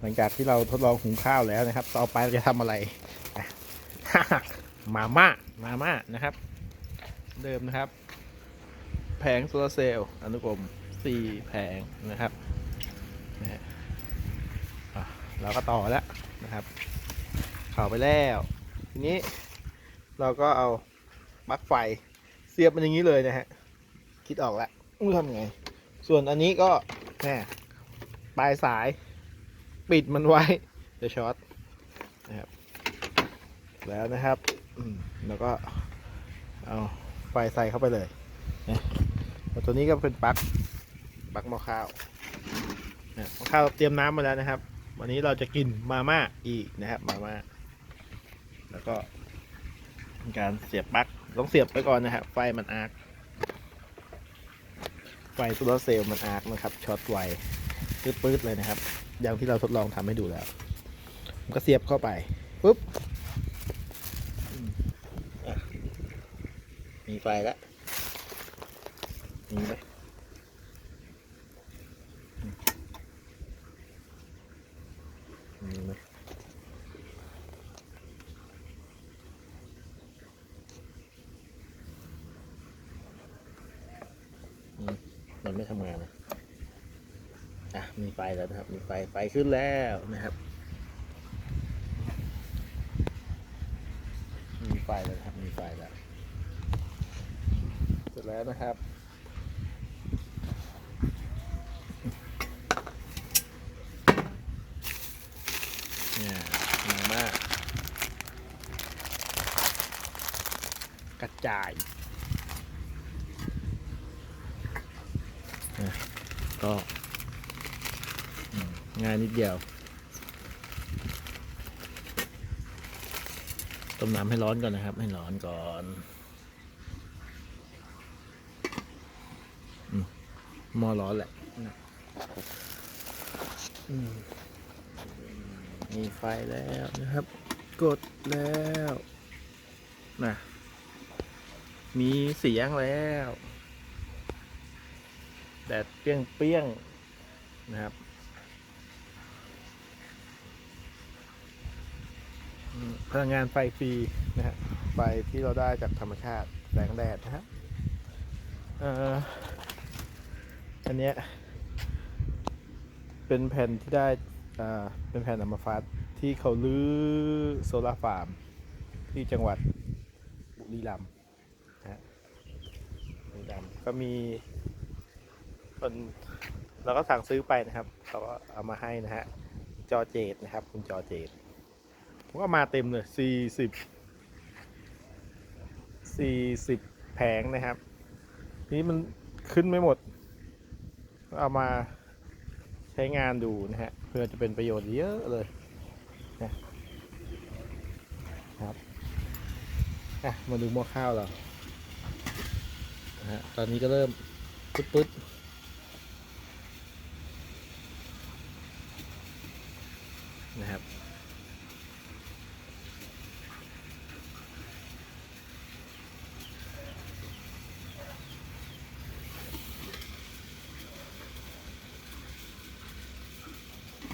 หลังจากที่เราทดลองหุงข้าวแล้วนะครับ ต่อไปเราจะทำอะไรอะมาม่ามาม่านะครับ เดิมนะครับ แผงโซลาเซลล์อนุกรม4แผงนะครับเราก็ต่อแล้วนะครับเข้าไปแล้ว ทีนี้เราก็เอาปลั๊กไฟเสียบมันอย่างนี้เลยนะฮะคิดออกแล้วต้ทำไง ส่วนอันนี้ก็แน่ปลายสาย ปิดมันไว้เดี๋ยวช็อตนะครับแล้วนะครับแล้วก็เอาไฟใส่เข้าไปเลยนะตัวนี้ก็เป็นปลั๊กปลั๊กหม้อข้าวนะหม้อข้าวเตรียมน้ำมาแล้วนะครับ วันนี้เราจะกินมาม่าอีกนะครับมาม่าแล้วก็การเสียบปลั๊กต้องเสียบไปก่อนนะครับไฟมันอาร์คไฟโซลาร์เซลล์มันอาร์คนะครับช็อตไวปื๊ดๆเลยนะครับ อย่างที่เราทดลองทำให้ดูแล้ว ผมก็เสียบเข้าไปปุ๊บมีไฟแล้วมีไหมอืมมีไหมอืมมันไม่ทำงานเลย อะมีไฟแล้วนะครับ มีไฟ ไฟขึ้นแล้วนะครับ มีไฟแล้วครับ มีไฟแล้ว เสร็จแล้วนะครับ เนี่ยมาม่ากระจายนะก็ ง่ายนิดเดียว ต้มน้ำให้ร้อนก่อนนะครับ ให้ร้อนก่อนมหม้อร้อนแหละมีไฟแล้วนะครับ กดแล้วนะมีเสียงแล้ว แดดเปรี้ยงเปรี้ยงๆนะครับ พลังงานไฟฟรีนะฮะไฟที่เราได้จากธรรมชาติแสงแดดนะฮะเอ่ออันเนี้ยเป็นแผ่นที่ได้เป็นแผ่นอัมพาตที่เขาลื้อโซลาฟาร์ม ที่จังหวัดบุรีรัมย์นะฮะบุรีรัมย์ก็มีคนเราก็สั่งซื้อไปนะครับเขาก็เอามาให้นะฮะจอเจดนะครับ คุณจอเจด ผมก็มาเต็มเลยสี่สิบสี่สิบแผงนะครับ นี่มันขึ้นไม่หมดก็เอามาใช้งานดูนะฮะ เพื่อจะเป็นประโยชน์เยอะเลยนะครับอะมาดูหม้อข้าวเรานะฮะตอนนี้ก็เริ่มปึ๊ดๆ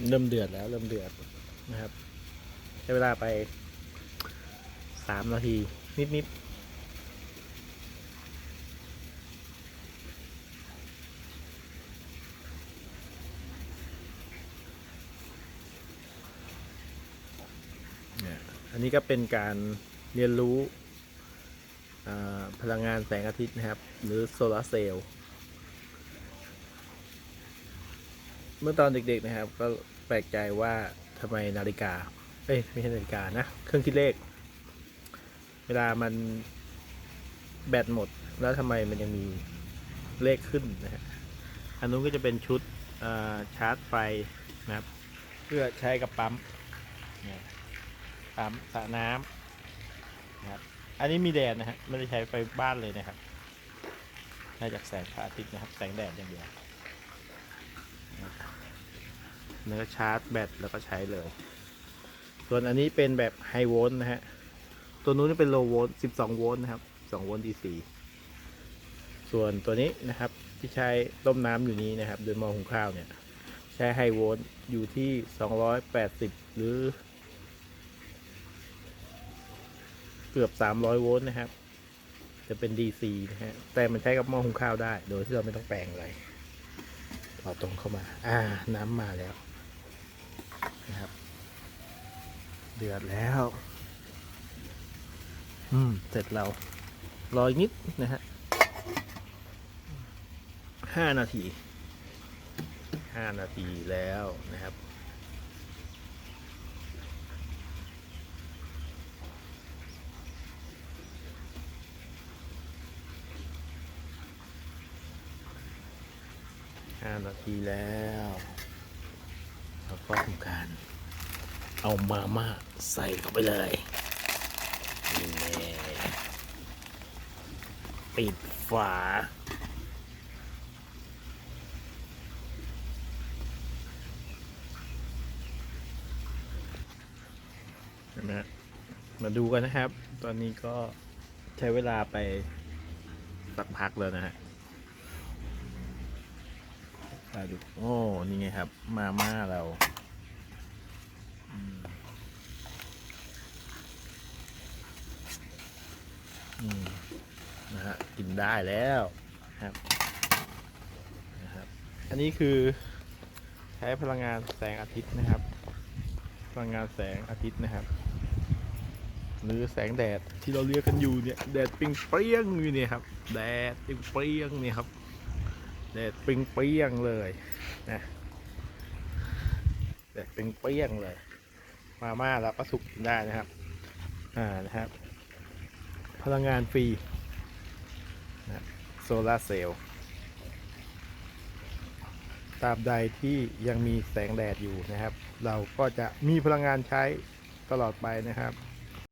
เริ่มเดือดแล้ว เริ่มเดือดนะครับ ใช้เวลาไปสามนาทีนิดๆเนี่ยอันนี้ก็เป็นการเรียนรู้พลังงานแสงอาทิตย์นะครับ หรือโซลาร์เซลล์เมื่อตอนเด็กๆนะครับก็ แปลกใจว่าทำไมนาฬิกา เอ้ยไม่ใช่นาฬิกานะ เครื่องคิดเลข เวลามันแบตหมด แล้วทำไมมันยังมีเลขขึ้นนะฮะ อันนู้นก็จะเป็นชุดชาร์จไฟนะครับ เพื่อใช้กับปั๊มนี่ปั๊มสระน้ำนะครับ อันนี้มีแดดนะฮะ ไม่ได้ใช้ไฟบ้านเลยนะครับได้จากแสงพระอาทิตย์นะครับ แสงแดดอย่างเดียว แล้วก็ชาร์จแบตแล้วก็ใช้เลย ส่วนอันนี้เป็นแบบไฮโวลต์นะฮะ ตัวนู้นเป็นโลโวลต์12 โวลต์นะครับ 2 โวลต์ DC ส่วนตัวนี้นะครับที่ใช้ต้มน้ำอยู่นี้นะครับโดยมอหุงข้าวเนี่ย ใช้ไฮโวลต์อยู่ที่ 280 หรือ เกือบ 300 โวลต์นะครับจะเป็น DC นะฮะ แต่มันใช้กับหม้อหุงข้าวได้ โดยที่เราไม่ต้องแปลงอะไร เราตรงเข้ามา อ่า น้ำมาแล้ว นะครับ เดือดแล้ว อืม เสร็จเรารออีกนิดนะฮะห้านาทีห้านาทีแล้วนะครับห้านาทีแล้ว เราก็ทำการเอามาม่าใส่เข้าไปเลยนี่ปิดฝาเห็นไหมมาดูกันนะครับ ตอนนี้ก็ใช้เวลาไปสักพักแล้วนะฮะ มาดู โอ้นี่ไงครับ มาม่าเราอืมนะฮะกินได้แล้วครับนะครับ อันนี้คือใช้พลังงานแสงอาทิตย์นะครับ พลังงานแสงอาทิตย์นะครับ หรือแสงแดดที่เราเรียกกันอยู่เนี่ยแดดปิงเปรี้ยงอยู่เนี่ยครับ แดดปิงเปรี้ยงเนี่ยครับ แดดปิงเปรี้ยงเลยนะแดดปิงเปรี้ยงเลย มาม่าเราก็สุกกินได้นะครับ อ่านะครับ พลังงานฟรีนะโซลาเซลล์ตราบใดที่ยังมีแสงแดดอยู่นะครับ เราก็จะมีพลังงานใช้ตลอดไปนะครับ